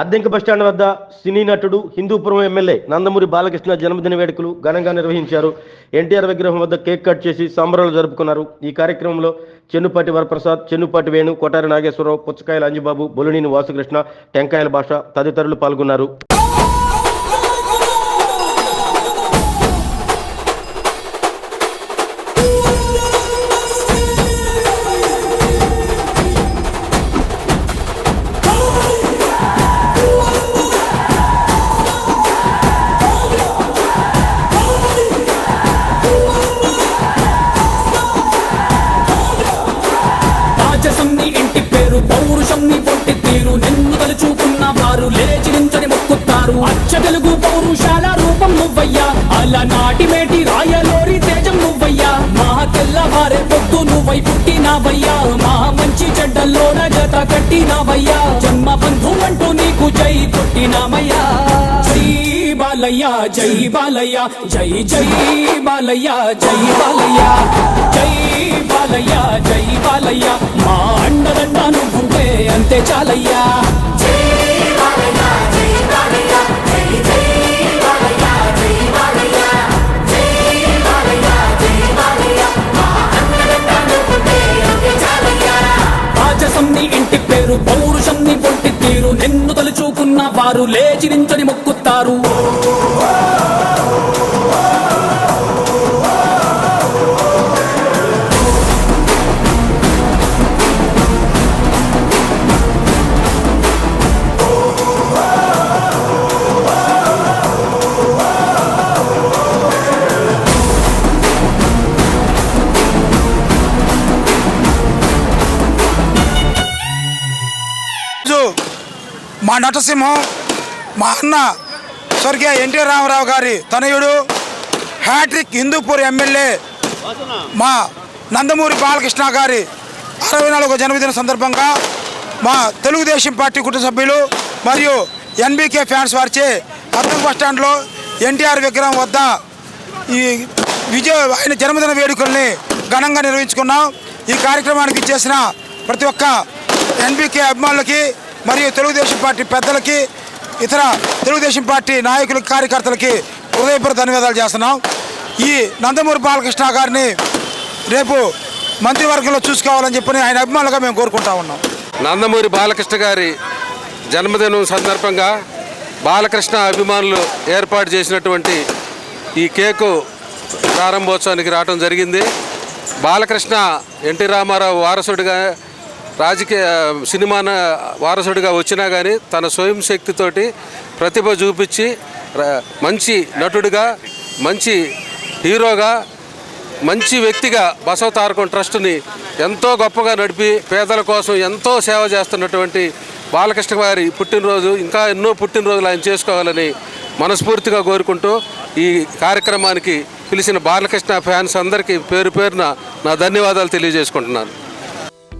అద్దెంక bus stand వద్ద సినీ నటుడు Hindupuram MLA Nandamuri Balakrishna జన్మదిన వేడుకలు ఘనంగా నిర్వహించారు. ఎన్టీఆర్ విగ్రహం వద్ద కేక్ కట్ చేసి సంబరాలు జరుపుకున్నారు. ఈ కార్యక్రమంలో చెన్నుపాటి వరప్రసాద్ చెన్నుపాటి వేణు కొటారి నాగేశ్వరరావు పుచ్చకాయల అంజిబాబు బొలునీని వాసుకృష్ణ టెంకాయల భాష తదితరులు పాల్గొన్నారు. అలనాటి మేటి రాయలోరి తేజం నువ్వయ్యా. మా తెల్లవారే పొద్దు నువ్వై పుట్టినావయ్యా. మా మంచి చెడ్డల్లోన జత కట్టినావయ్యా. జన్మ బంధు అంటూ నీకు జై కొట్టినామయ్యా జై బాలయ్య జై బాలయ్య జై జై బాలయ్య జై బాలయ్య. జై బాలయ్య జై బాలయ్య. మా అండదండ నువ్వుంటే అంతే చాలయ్యా. జై పౌరుషం నీ పొట్టి తీరు. నిన్ను తలుచుకున్న వారు లేచి నించని రోజు మా నటసింహం మా అన్న స్వర్గీయ ఎన్టీ రామారావు గారి తనయుడు హ్యాట్రిక్ హిందూపూర్ ఎమ్మెల్యే మా నందమూరి బాలకృష్ణ గారి అరవై నాలుగో జన్మదిన సందర్భంగా మా తెలుగుదేశం పార్టీ కుటుంబ సభ్యులు మరియు ఎన్బీకే ఫ్యాన్స్ వారిచే అద్దం బస్టాండ్లో ఎన్టీఆర్ విగ్రహం వద్ద ఈ విజయ ఆయన జన్మదిన వేడుకల్ని ఘనంగా నిర్వహించుకున్నాం. ఈ కార్యక్రమానికి చేసిన ప్రతి ఒక్క ఎన్బీకే అభిమానులకి మరియు తెలుగుదేశం పార్టీ పెద్దలకి ఇతర తెలుగుదేశం పార్టీ నాయకులకి కార్యకర్తలకి హృదయపూర్వక ధన్యవాదాలు చేస్తున్నాం. ఈ నందమూరి బాలకృష్ణ గారిని రేపు మంత్రివర్గంలో చూసుకోవాలని చెప్పని ఆయన అభిమానులుగా మేము కోరుకుంటా ఉన్నాం. నందమూరి బాలకృష్ణ గారి జన్మదినం సందర్భంగా బాలకృష్ణ అభిమానులు ఏర్పాటు చేసినటువంటి ఈ కేకు ప్రారంభోత్సవానికి రావడం జరిగింది. బాలకృష్ణ ఎన్టీ రామారావు వారసుడిగా రాజకీయ సినిమాన వారసుడిగా వచ్చినా కానీ తన స్వయం శక్తితోటి ప్రతిభ చూపించి మంచి నటుడిగా మంచి హీరోగా మంచి వ్యక్తిగా బసవ తారకం ట్రస్ట్ని ఎంతో గొప్పగా నడిపి పేదల కోసం ఎంతో సేవ చేస్తున్నటువంటి బాలకృష్ణ గారి పుట్టినరోజు ఇంకా ఎన్నో పుట్టినరోజులు ఆయన చేసుకోవాలని మనస్ఫూర్తిగా కోరుకుంటూ ఈ కార్యక్రమానికి పిలిచిన బాలకృష్ణ ఫ్యాన్స్ అందరికీ పేరు పేరున నా ధన్యవాదాలు తెలియజేసుకుంటున్నాను.